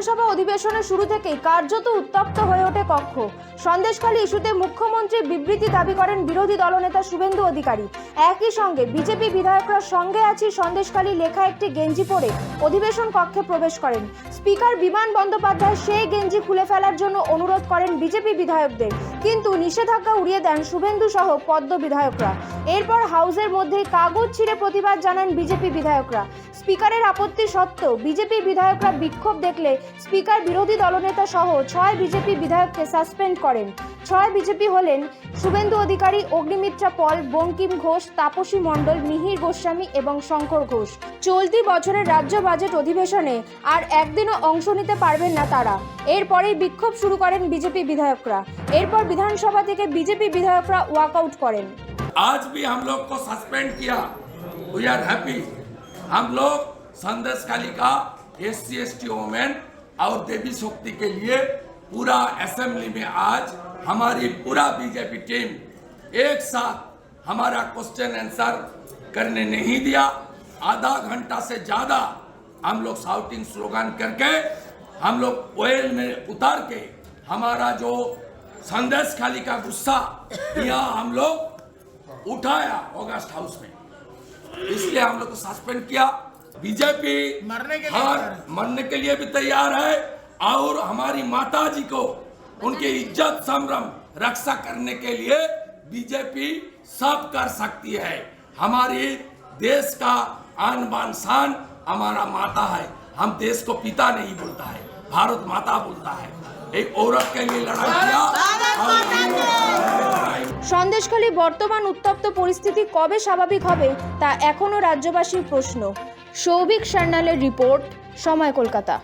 বিধানসভা অধিবেশনের শুরু থেকেই কার্যত উত্তপ্ত হয়ে ওঠে কক্ষ সন্দেশখালী ইস্যুতে মুখ্যমন্ত্রী বিবৃতি দাবি করেন বিরোধী দলনেতা শুভেন্দু অধিকারী। একই সঙ্গে বিজেপি বিধায়করা সঙ্গে আছি সন্দেশখালী লেখা একটি গেঞ্জি পরে অধিবেশন কক্ষে প্রবেশ করেন। স্পিকার বিমান বন্দ্যোপাধ্যায় সেই গেঞ্জি খুলে ফেলার জন্য অনুরোধ করেন বিজেপি বিধায়কদের। কিন্তু নিষেধাজ্ঞা উড়িয়ে দেন শুভেন্দু সহ পদ্ম বিধায়করা। এরপর হাউসের মধ্যেই কাগজ ছিঁড়ে প্রতিবাদ জানান বিজেপি বিধায়করা। স্পিকারের আপত্তি সত্ত্বেও বিজেপি বিধায়করা বিক্ষোভ দেখলে স্পিকার বিরোধী দলনেতা সহ ছয় বিজেপি বিধায়ককে সাসপেন্ড করেন ছয় বিজেপি হলেন শুভেন্দু অধিকারী অগ্নিমিত্রা পল বঙ্কিম ঘোষ তাপসী মণ্ডল মিহির গোস্বামী এবং শঙ্কর ঘোষ চলতি বছরের রাজ্য বাজেট অধিবেশনে আর একদিনও অংশ নিতে পারবেন না তারা এরপরেই বিক্ষোভ শুরু করেন বিজেপি বিধায়করা এরপর বিধানসভা থেকে বিজেপি বিধায়করা ওয়াকআউট করেন आज भी हम लोग को सस्पेंड किया वी आर हैप्पी हम लोग संदेश खाली का S C S T women और देवी शक्ति के लिए पूरा असेंबली में आज हमारी पूरा बीजेपी टीम एक साथ हमारा क्वेश्चन आंसर करने नहीं दिया। आधा घंटा से ज़्यादा हम लोग शाउटिंग स्लोगन करके हम लोग ओयल में उतार के हमारा जो संदेश खाली का गुस्सा यहाँ हम लोग उठाया ऑगस्ट हाउस में। इसलिए हम लोग को सस्पेंड किया। बीजेपी मरने के लिए हर मरने के लिए भी तैयार है। और हमारी माता जी को उनके इज्जत संभ्रम रक्षा करने के लिए बीजेपी सब कर सकती है हमारी देश का आन बान शान हमारा माता है हम देश को पिता नहीं बोलता है भारत माता बोलता है एक औरत के लिए लड़ाई किया और সন্দেশখালী বর্তমান উত্তপ্ত পরিস্থিতি কবে স্বাভাবিক হবে তা এখনও রাজ্যবাসীর প্রশ্ন সৌভিক সান্যালের রিপোর্ট সময় কলকাতা